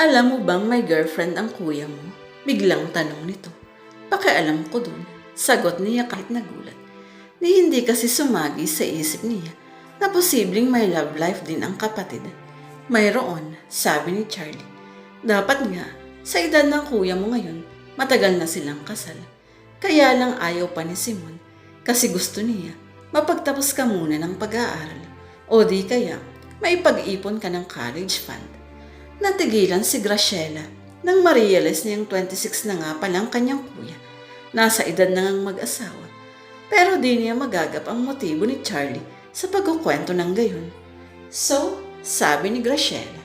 Alam mo bang may girlfriend ang kuya mo? Biglang tanong nito. Pakialam ko dun. Sagot niya kahit nagulat. Ni hindi kasi sumagi sa isip niya na posibleng may love life din ang kapatid. Mayroon, sabi ni Charlie. Dapat nga, sa edad ng kuya mo ngayon, matagal na silang kasal. Kaya lang ayaw pa ni Simon kasi gusto niya mapagtapos ka muna ng pag-aaral o di kaya maipag-ipon ka ng college fund. Natigilan si Graciela nang ma-realize niyang 26 na nga palang kanyang kuya. Nasa edad na ngang mag-asawa. Pero di niya magagap ang motibo ni Charlie sa pagkukwento ng gayon. So, sabi ni Graciela,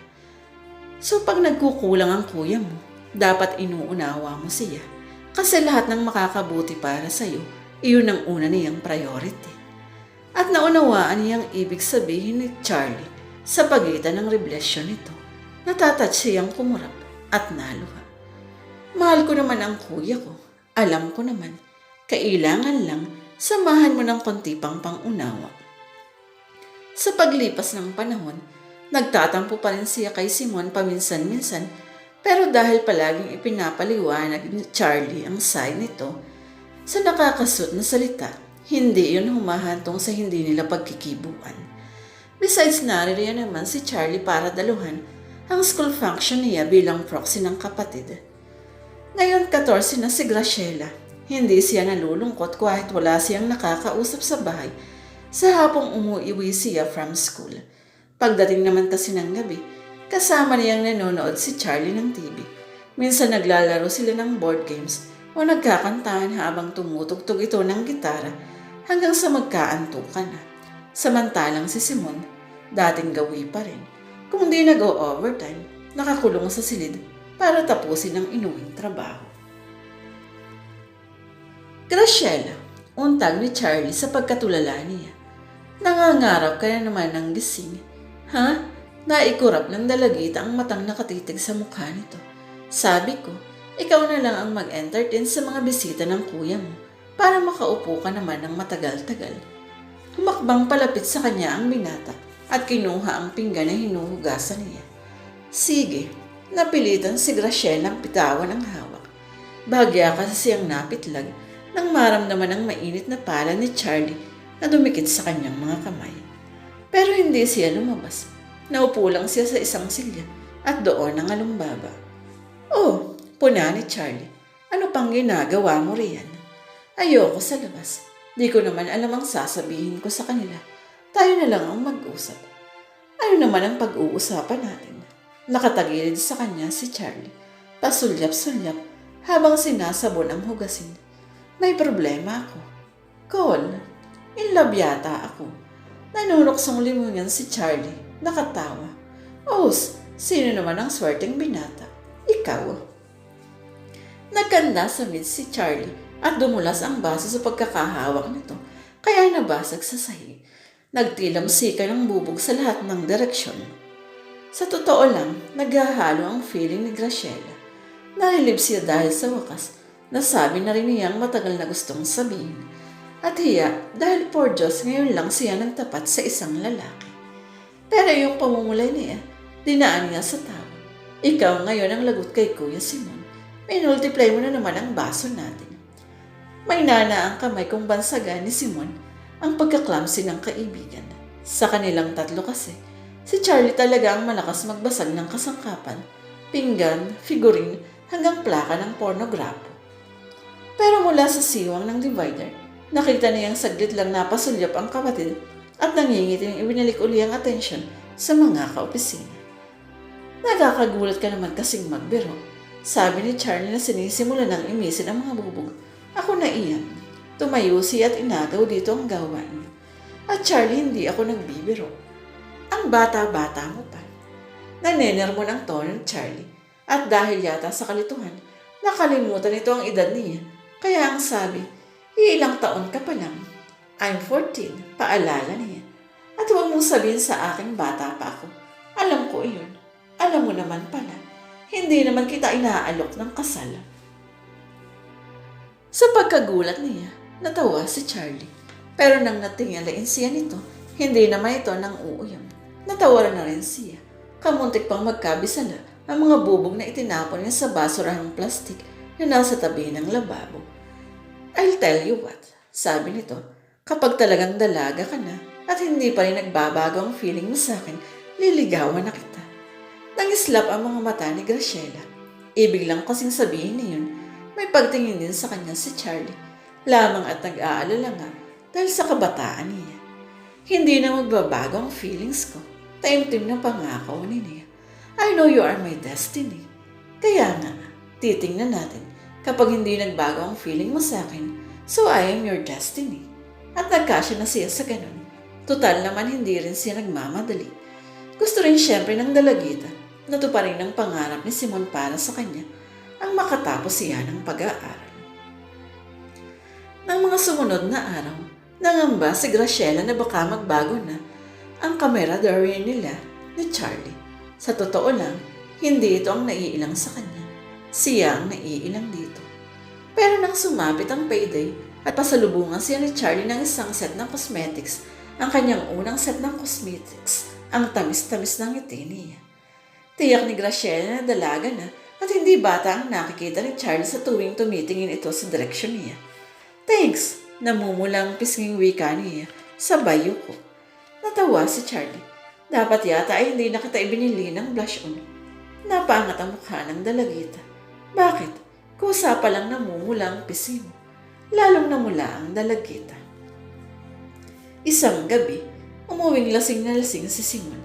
So pag nagkukulang ang kuya mo, dapat inuunawa mo siya. Kasi lahat ng makakabuti para sa'yo, iyon ang una niyang priority. At naunawaan niyang ibig sabihin ni Charlie sa pagitan ng revelasyon nito. Natatouch siyang kumurap at naluha. Mahal ko naman ang kuya ko. Alam ko naman, kailangan lang samahan mo ng konti pang pangunawa. Sa paglipas ng panahon, nagtatampo pa rin siya kay Simon paminsan-minsan pero dahil palaging ipinapaliwanag ni Charlie ang side nito, sa nakakasut na salita, hindi yun humahantong sa hindi nila pagkikibuan. Besides, naririyan naman si Charlie para daluhan ang school function niya bilang proxy ng kapatid. Ngayon 14 na si Graciela. Hindi siya nalulungkot kahit wala siyang nakakausap sa bahay sa hapong umuiwi siya from school. Pagdating naman kasi ng gabi, kasama niyang nanonood si Charlie ng TV. Minsan naglalaro sila ng board games o nagkakantahan habang tumutugtog ito ng gitara hanggang sa magkaantukan na. Samantalang si Simon, dating gawi pa rin, kung di nag-o-overtime, nakakulong sa silid para tapusin ang inuwing trabaho. Graciela, untag ni Charlie sa pagkatulala niya. Nangangarap ka na naman ng gising. Ha? Naikurap ng dalagita ang matang nakatitig sa mukha nito. Sabi ko, ikaw na lang ang mag-entertain sa mga bisita ng kuya mo para makaupo ka naman ng matagal-tagal. Humakbang palapit sa kanya ang binata at kinuha ang pinggan na hinuhugasan niya. Sige, napilitan si Graciela ang pitawan ng hawak. Bahagya kasi siyang napitlag nang maramdaman ang mainit na pala ni Charlie na dumikit sa kanyang mga kamay. Pero hindi siya lumabas. Naupo lang siya sa isang silya at doon ang alumbaba. Oh, puna ni Charlie. Ano pang ginagawa mo riyan? Ayoko sa labas. Di ko naman alam ang sasabihin ko sa kanila. Tayo na lang ang mag-usap. Ano naman ang pag-uusapan natin? Nakatagilid sa kanya si Charlie. Pasulyap-sulyap habang sinasabon ang hugasin. May problema ako. Cole, in love yata ako. Nanunuksong limungan si Charlie. Nakatawa. Os, sino naman ang swerteng binata? Ikaw. Nagkanda sa mid si Charlie at dumulas ang baso sa pagkakahawak nito kaya nabasag sa sahig. Nagtilam sika ng bubog sa lahat ng direksyon. Sa totoo lang, naghahalo ang feeling ni Graciela. Nalilib siya dahil sa wakas Nasabi na rin niyang matagal na gustong sabihin. At hiya dahil por Diyos ngayon lang siya nagtapat sa isang lalaki. Pero yung pamumulay niya, dinaan niya sa tawa. Ikaw ngayon ang lagot kay Kuya Simon. May multiply mo na naman ang baso natin. May nana ang kamay kong bansagan ni Simon ang pagkaklamsi ng kaibigan. Sa kanilang tatlo kasi, si Charlie talaga ang malakas magbasag ng kasangkapan, pinggan, figurin, hanggang plaka ng pornograpo. Pero mula sa siwang ng divider, nakita niyang saglit lang napasulyap ang kapatid at nangingiting ibinalik uli ang atensyon sa mga kaopisina. Nagkakagulat ka naman kasing magbiro. Sabi ni Charlie na sinisimula ng imisin ang mga bubog. Ako na iyan. Tumayo siya at inagaw dito ang gawain. At Charlie, hindi ako nagbibiro. Ang bata-bata mo pa. Nanener mo ng tono ng Charlie. At dahil yata sa kalituhan, nakalimutan nito ang edad niya kaya ang sabi, ilang taon ka pa lang. I'm 14, paalala niya. At huwag mong sabihin sa aking bata pa ako. Alam ko iyon. Alam mo naman pala, hindi naman kita inaalok ng kasal. Sa pagkagulat niya, natawa si Charlie. Pero nang natingalain siya nito, hindi naman ito nang uuyam. Natawaran na rin siya. Kamuntik pang magkabisala ang mga bubog na itinapon niya sa basurahang plastik na nasa tabi ng lababo. I'll tell you what, sabi nito, kapag talagang dalaga ka na at hindi pa rin nagbabago ang feeling mo sa akin, liligawan na kita. Nangislap ang mga mata ni Graciela. Ibig lang kasing sabihin niyon, may pagtingin din sa kanya si Charlie. Lamang at nag-aalala nga dahil sa kabataan niya. Hindi na magbabago ang feelings ko. Taimtim na pangako ni Nia. I know you are my destiny. Kaya nga, titingnan natin kapag hindi nagbago ang feeling mo sa akin, so I am your destiny. At nagkasya na siya sa ganun. Total naman hindi rin siya nagmamadali. Gusto rin siyempre ng dalagita na rin ang pangarap ni Simon para sa kanya ang makatapos siya ng pag-aaral. Nang mga sumunod na araw, nangamba si Graciela na baka magbago na ang kamera diary nila ni Charlie. Sa totoo lang, hindi ito ang naiilang sa kanya. Siya ang naiilang dito. Pero nang sumapit ang payday at pasalubungan siya ni Charlie ng isang set ng cosmetics, ang kanyang unang set ng cosmetics, ang tamis-tamis ng ngiti niya. Tiyak ni Graciela na dalaga na at hindi bata ang nakikita ni Charlie sa tuwing tumitingin ito sa direksyon niya. Thanks, namumulang pisnging wika niya sa bayo ko. Natawa si Charlie. Dapat yata ay hindi na kita ibinili ng blush on. Napaangat ang mukha ng dalagita. Bakit? Kusa pa lang namumula ang pisi. Lalong namula ang dalagita. Isang gabi, umuwing lasing na lasing si Simon.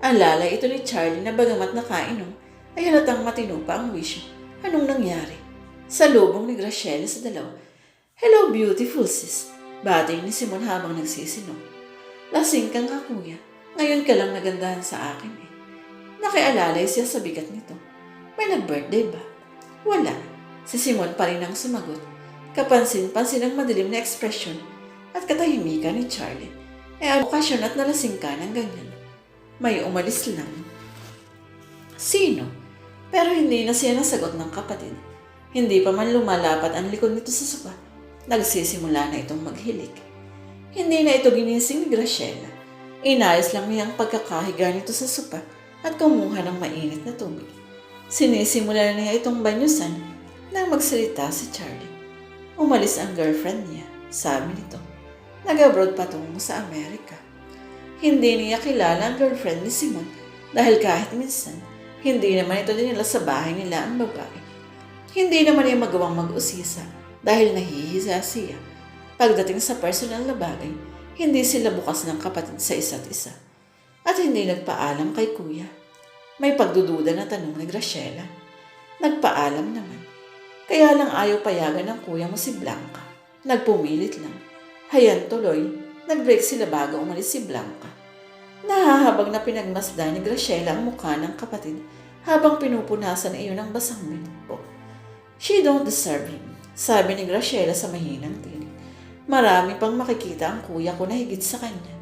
Alala ito ni Charlie na bagamat nakainom, ay halatang matino pa ang wisyo. Anong nangyari? Sa lubong ni Graciela sa dalawa. Hello, beautiful sis. Bati ni Simon habang nagsisinom. Lasing ka nga kuya. Ngayon ka lang nagandahan sa akin eh. Nakialalay siya sa bigat nito. May nag-birthday ba? Wala. Si Simon pa rin ang sumagot. Kapansin-pansin ang madilim na ekspresyon at katahimikan ni Charlie. Eh, ang okasyon at nalasing ka ng ganyan. May umalis lang. Sino? Pero hindi na siya nasagot ng kapatid. Hindi pa man lumalapat ang likod nito sa sopa. Nagsisimula na itong maghilik. Hindi na ito ginising ni Graciela. Inayos lang niya ang pagkakahiga nito sa sopa at kumuha ng mainit na tubig. Sinisimula na niya itong banyusan nang magsalita si Charlie. Umalis ang girlfriend niya, sabi nito. Nag-abroad patungo sa Amerika. Hindi niya kilala ang girlfriend ni Simon dahil kahit minsan, hindi naman ito dinala sa bahay nila ang babae. Hindi naman niya magawang mag-usisa dahil nahihiza siya. Pagdating sa personal na bagay, hindi sila bukas ng kapatid sa isa't isa. At hindi nagpaalam kay kuya. May pagdududa na tanong ni Graciela. Nagpaalam naman. Kaya lang ayaw payagan ng kuya mo si Blanca. Nagpumilit lang. Hayan tuloy, nag-break sila bago umalis si Blanca. Nahahabag na pinagmasdan ni Graciela ang mukha ng kapatid habang pinupunasan iyon ng basang minupo. She don't deserve him, sabi ni Graciela sa mahinang tinig. Marami pang makikita ang kuya ko na higit sa kanya.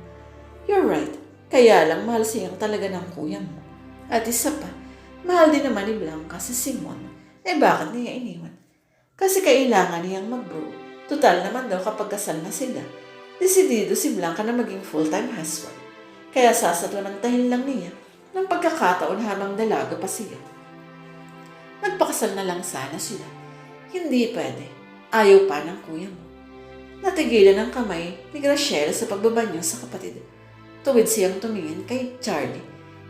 You're right, kaya lang mahal siyang talaga ng kuya mo. At isa pa, mahal din naman ni Blanca si Simon. Eh bakit niya iniwan? Kasi kailangan niyang mag-bro. Total naman daw kapag kasal na sila. Desidido si Blanca na maging full-time housewife. Kaya sasatunantahin lang niya ng pagkakataon habang dalaga pa siya. Nagpakasal na lang sana sila. Hindi pwede. Ayaw pa ng kuya mo. Natigilan ang kamay ni Graciela sa pagbabanyo sa kapatid. Tuwid siyang tumingin kay Charlie.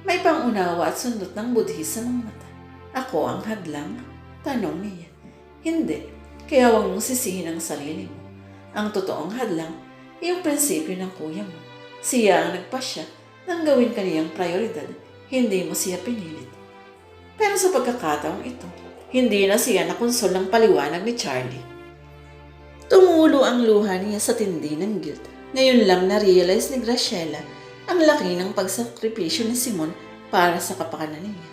May pangunawa at sundot ng budhi sa mga mata. Ako ang hadlang? Tanong niya. Hindi. Kaya huwag mong sisihin ang sarili mo. Ang totoong hadlang ay yung prinsipyo ng kuya mo. Siya ang nagpasya nang gawin kaniyang prioridad. Hindi mo siya pinilit. Pero sa pagkakataong ito, hindi na siya nakonsol ng paliwanag ni Charlie. Tumulo ang luha niya sa tindi ng guilt. Ngayon lang na-realize ni Graciela ang laki ng pagsakripisyo ni Simon para sa kapakanan niya.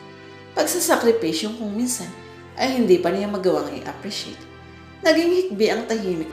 Pagsasakripisyo kung minsan ay hindi pa niya magawang i-appreciate. Naging hikbi ang tahimik